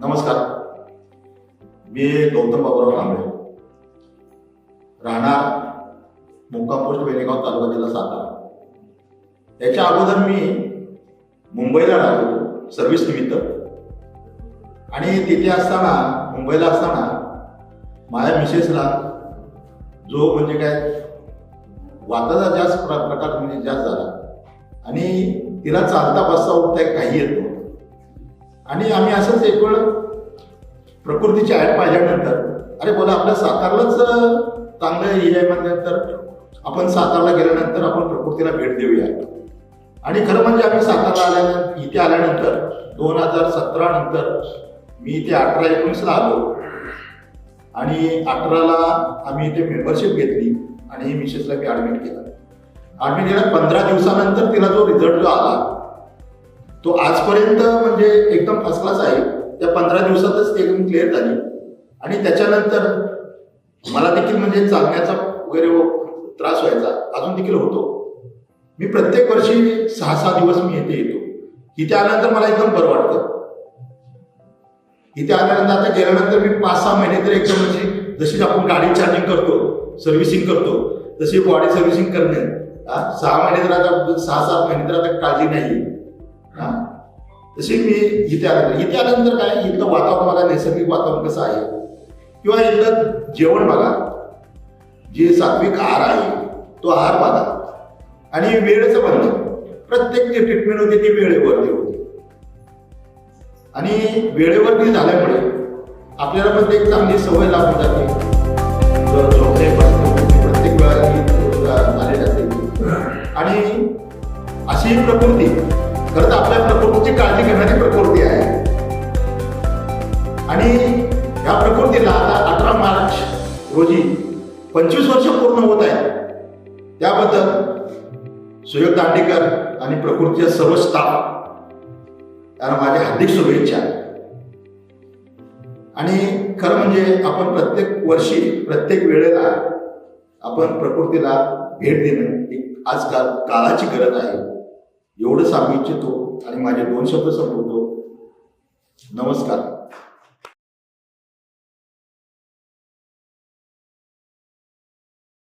नमस्कार. मी गौतम बाबूराव कांबळे. राहणार मुक्का पोस्ट वेणेगाव तालुका जिल्हा सातारा. याच्या अगोदर मी मुंबईला राहतो सर्व्हिस निमित्त. आणि तिथे असताना मुंबईला असताना माझ्या मिसेसला जो म्हणजे काय वाताचा जास्त प्र- प्रकार म्हणजे जास्त झाला. आणि तिला चालता बसता उठता काही येतो आणि आम्ही असंच एक वेळ प्रकृतीची ॲड पाहिल्यानंतर अरे बोला आपल्या सातारलाच चांगलं हे आहे म्हणल्यानंतर आपण सातारला गेल्यानंतर आपण प्रकृतीला भेट देऊया. आणि खरं म्हणजे आम्ही सातारला आल्यानंतर इथे आल्यानंतर दोन हजार सतरा नंतर मी इथे अठरा एकोणीसला आलो. आणि अठराला आम्ही इथे मेंबरशिप घेतली आणि मिसेसला मी ॲडमिट केलं. ॲडमिट केल्या पंधरा दिवसानंतर तिला जो रिझल्ट जो आला तो आजपर्यंत म्हणजे एकदम फर्स्ट क्लास आहे. त्या पंधरा दिवसातच ती एकदम क्लिअर झाली. आणि त्याच्यानंतर मला देखील म्हणजे चालण्याचा वगैरे त्रास व्हायचा. अजून देखील होतो. मी प्रत्येक वर्षी सहा सहा दिवस मी इथे येतो. इथे आल्यानंतर मला एकदम बरं वाटतं. इथे आल्यानंतर आता गेल्यानंतर मी पाच सहा महिने तर एकदम म्हणजे जशी आपण गाडी चार्जिंग करतो सर्व्हिसिंग करतो तशी बॉडी सर्व्हिसिंग करणे. सहा महिने तर आता सहा सात महिने तर आता काळजी नाही हा? तसे मी इथे आल्यानंतर इथे आल्यानंतर काय? इथलं वातावरण बघा नैसर्गिक वातावरण कसं आहे? किंवा इथलं जेवण बघा. जे सात्विक आहार आहे तो आहार बघा. आणि वेळेचं बंधन प्रत्येक जे ट्रीटमेंट होते ती वेळेवरती होते. आणि वेळेवरती झाल्यामुळे आपल्याला पण एक चांगली सवय लागून जाते. प्रत्येक वेळा ती झालेली असते आणि अशी प्रकृती खरं तर आपल्या प्रकृतीची काळजी घेणारी प्रकृती आहे. आणि या प्रकृतीला आता अठरा मार्च रोजी पंचवीस वर्ष पूर्ण होत आहे. त्याबद्दल सुयोग दांडेकर आणि प्रकृतीचे सर्व स्टाफ त्यांना माझ्या हार्दिक शुभेच्छा. आणि खरं म्हणजे आपण प्रत्येक वर्षी प्रत्येक वेळेला आपण प्रकृतीला भेट देणं ही आजकाल काळाची गरज आहे. एवढंच सांगू इच्छितो आणि माझे दोन शब्द संपवतो. नमस्कार.